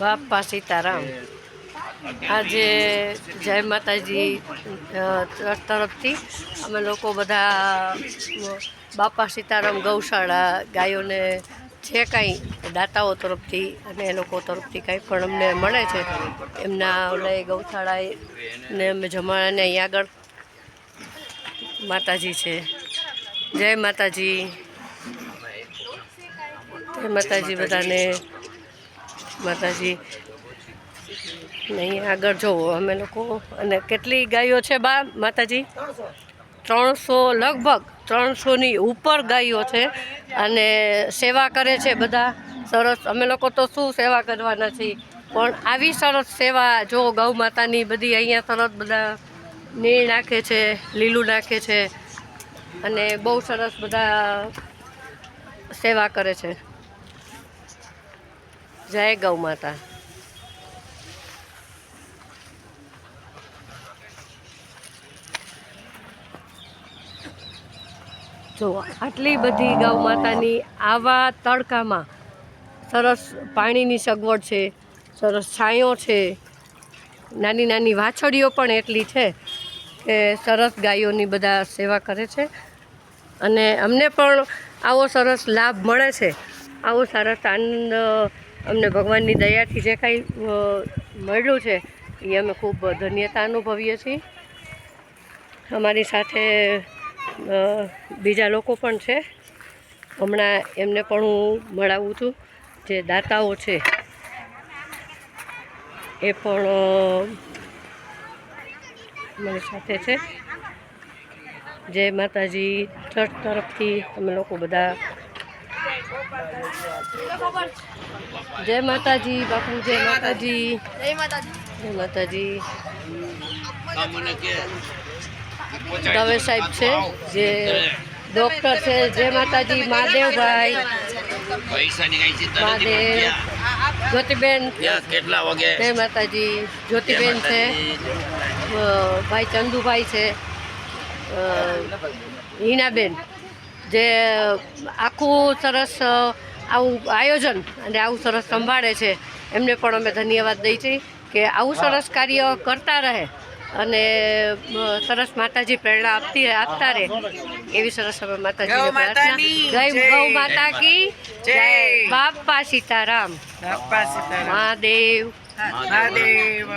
બાપા સીતારામ આજે જય માતાજી તરફથી અમે લોકો બધા બાપા સીતારામ ગૌશાળા ગાયોને જે કાંઈ દાતાઓ તરફથી અને એ લોકો તરફથી કાંઈ પણ અમને મળે છે, એમના ઓલે ગૌશાળાએ ને અમે જમાડાને અહીં આગળ માતાજી છે. જય માતાજી. જય માતાજી બધાને. માતાજી. નહીં આગળ જોવો અમે લોકો અને કેટલી ગાયો છે બા, માતાજી? ત્રણસો, લગભગ ત્રણસોની ઉપર ગાયો છે અને સેવા કરે છે બધા. સરસ, અમે લોકો તો શું સેવા કરવાના છીએ? પણ આવી સરસ સેવા જો ગૌ માતાની બધી અહીંયા સરસ બધા નીણ નાખે છે, લીલું નાખે છે અને બહુ સરસ બધા સેવા કરે છે. જય ગૌ માતા. જો, આટલી બધી ગૌ માતાની આવા તડકામાં સરસ પાણીની સગવડ છે, સરસ છાંયો છે, નાની નાની વાછડીઓ પણ એટલી છે કે સરસ ગાયોની બધા સેવા કરે છે. અને અમને પણ આવો સરસ લાભ મળે છે, આવો સરસ આનંદ અમને ભગવાનની દયાથી જે કાંઈ મળ્યું છે, એ અમે ખૂબ ધન્યતા અનુભવીએ છીએ. અમારી સાથે બીજા લોકો પણ છે. હમણાં એમને પણ હું મળાવું છું. જે દાતાઓ છે, એ પણ મારી સાથે છે. જય માતાજી. ચર્ચ તરફથી અમે લોકો બધા જય માતાજી બાપુ જય માતાજી. જય માતાજી. જય માતાજી. દવે સાહેબ છે જે ડૉક્ટર છે જય માતાજી મહાદેવભાઈ. મહાદેવ. જ્યોતિબેન. કેટલા વાગે? જય માતાજી. જ્યોતિબેન છે. ભાઈ ચંદુભાઈ છે. હિનાબેન. જે આખું સરસ આવું આયોજન અને આવું સરસ સંભાળે છે એમને પણ અમે ધન્યવાદ દઈ છીએ કે આવું સરસ કાર્ય કરતા રહે અને સરસ માતાજી પ્રેરણા આપતી આપતા રહે. એવી સરસ અમે માતાજી પ્રાર્થના. જય. ગૌ માતા કી જય. બાપા સીતારામ. બાપા સીતારામ. મહાદેવ. મહાદેવ.